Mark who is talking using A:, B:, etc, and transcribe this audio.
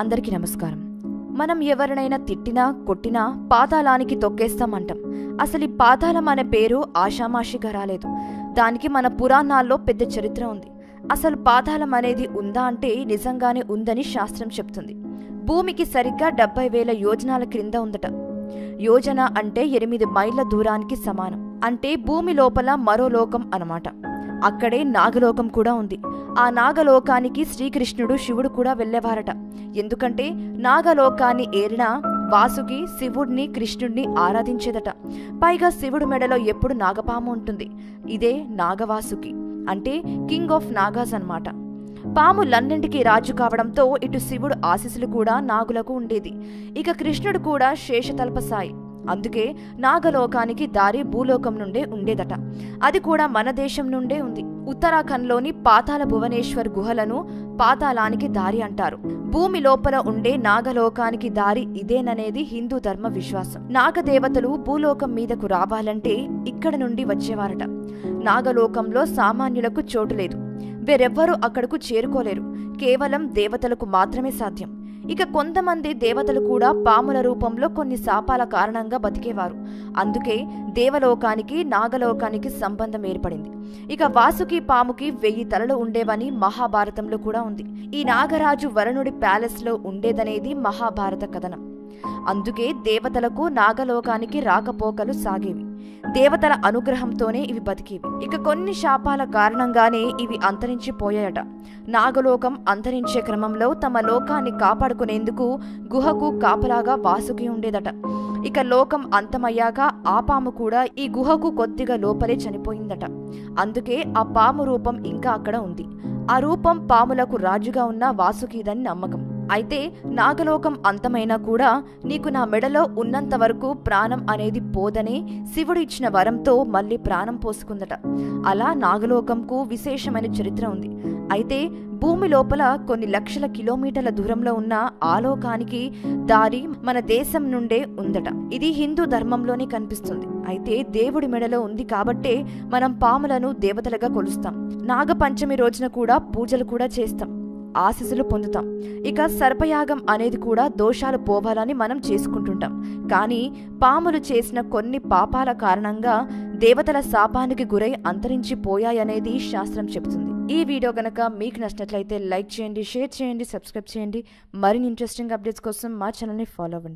A: అందరికీ నమస్కారం. మనం ఎవరినైనా తిట్టినా కొట్టినా పాతాళానికి తొక్కేస్తామంటాం. అసలు ఈ పాతాళం అనే పేరు ఆషామాషిగా రాలేదు. దానికి మన పురాణాల్లో పెద్ద చరిత్ర ఉంది. అసలు పాతాళం అనేది ఉందా అంటే నిజంగానే ఉందని శాస్త్రం చెప్తుంది. భూమికి సరిగ్గా డెబ్బై వేల యోజనాల క్రింద ఉందట. యోజన అంటే ఎనిమిది మైళ్ళ దూరానికి సమానం. అంటే భూమి లోపల మరో లోకం అనమాట అక్కడే నాగలోకం కూడా ఉంది. ఆ నాగలోకానికి శ్రీకృష్ణుడు శివుడు కూడా వెళ్ళేవారట. ఎందుకంటే నాగలోకాన్ని ఏరిన వాసుకి శివుడిని కృష్ణుడిని ఆరాధించేదట. పైగా శివుడు మెడలో ఎప్పుడు నాగపాము ఉంటుంది. ఇదే నాగవాసుకి. అంటే కింగ్ ఆఫ్ నాగాస్ అన్నమాట. పాములన్నింటికీ రాజు కావడంతో ఇటు శివుడు ఆశీస్సులు కూడా నాగులకు ఉండేది. ఇక కృష్ణుడు కూడా శేషతల్పసాయి అందుకే నాగలోకానికి దారి భూలోకం నుండే ఉండేదట. అది కూడా మన దేశం నుండే ఉంది. ఉత్తరాఖండ్లోని పాతాల భువనేశ్వర్ గుహలను పాతాళానికి దారి అంటారు. భూమి లోపల ఉండే నాగలోకానికి దారి ఇదేననేది హిందూ ధర్మ విశ్వాసం. నాగదేవతలు భూలోకం మీదకు రావాలంటే ఇక్కడ నుండి వచ్చేవారట. నాగలోకంలో సామాన్యులకు చోటు లేదు. వేరెవ్వరూ అక్కడకు చేరుకోలేరు. కేవలం దేవతలకు మాత్రమే సాధ్యం. ఇక కొంతమంది దేవతలు కూడా పాముల రూపంలో కొన్ని శాపాల కారణంగా బతికేవారు. అందుకే దేవలోకానికి నాగలోకానికి సంబంధం ఏర్పడింది. ఇక వాసుకి పాముకి వెయ్యి తలలు ఉండేవని మహాభారతంలో కూడా ఉంది. ఈ నాగరాజు వరుణుడి ప్యాలెస్లో ఉండేదనేది మహాభారత కథనం. అందుకే దేవతలకు నాగలోకానికి రాకపోకలు సాగేవి. దేవతల అనుగ్రహంతోనే ఇవి బతికేవి. ఇక కొన్ని శాపాల కారణంగానే ఇవి అంతరించిపోయాయట. నాగలోకం అంతరించే క్రమంలో తమ లోకాన్ని కాపాడుకునేందుకు గుహకు కాపలాగా వాసుకి ఉండేదట. ఇక లోకం అంతమయ్యాక ఆ పాము కూడా ఈ గుహకు కొద్దిగా లోపలే చనిపోయిందట. అందుకే ఆ పాము రూపం ఇంకా అక్కడ ఉంది. ఆ రూపం పాములకు రాజుగా ఉన్న వాసుకిదని నమ్మకం. అయితే నాగలోకం అంతమైనా కూడా నీకు నా మెడలో ఉన్నంత వరకు ప్రాణం అనేది పోదని శివుడు ఇచ్చిన వరంతో మళ్ళీ ప్రాణం పోసుకుందట. అలా నాగలోకంకు విశేషమైన చరిత్ర ఉంది. అయితే భూమి లోపల కొన్ని లక్షల కిలోమీటర్ల దూరంలో ఉన్న ఆలోకానికి దారి మన దేశం నుండే ఉందట. ఇది హిందూ ధర్మంలోనే కనిపిస్తుంది. అయితే దేవుడి మెడలో ఉంది కాబట్టే మనం పాములను దేవతలుగా కొలుస్తాం. నాగపంచమి రోజున కూడా పూజలు కూడా చేస్తాం. ఆశీస్సులు పొందుతాం. ఇక సర్పయాగం అనేది కూడా దోషాలు పోవాలని మనం చేసుకుంటుంటాం. కానీ పాములు చేసిన కొన్ని పాపాల కారణంగా దేవతల శాపానికి గురై అంతరించిపోయాయనేది శాస్త్రం చెబుతుంది. ఈ వీడియో కనుక మీకు నచ్చినట్లయితే లైక్ చేయండి షేర్ చేయండి సబ్స్క్రైబ్ చేయండి. మరిన్ని ఇంట్రెస్టింగ్ అప్డేట్స్ కోసం మా ఛానల్ని ఫాలో అవ్వండి.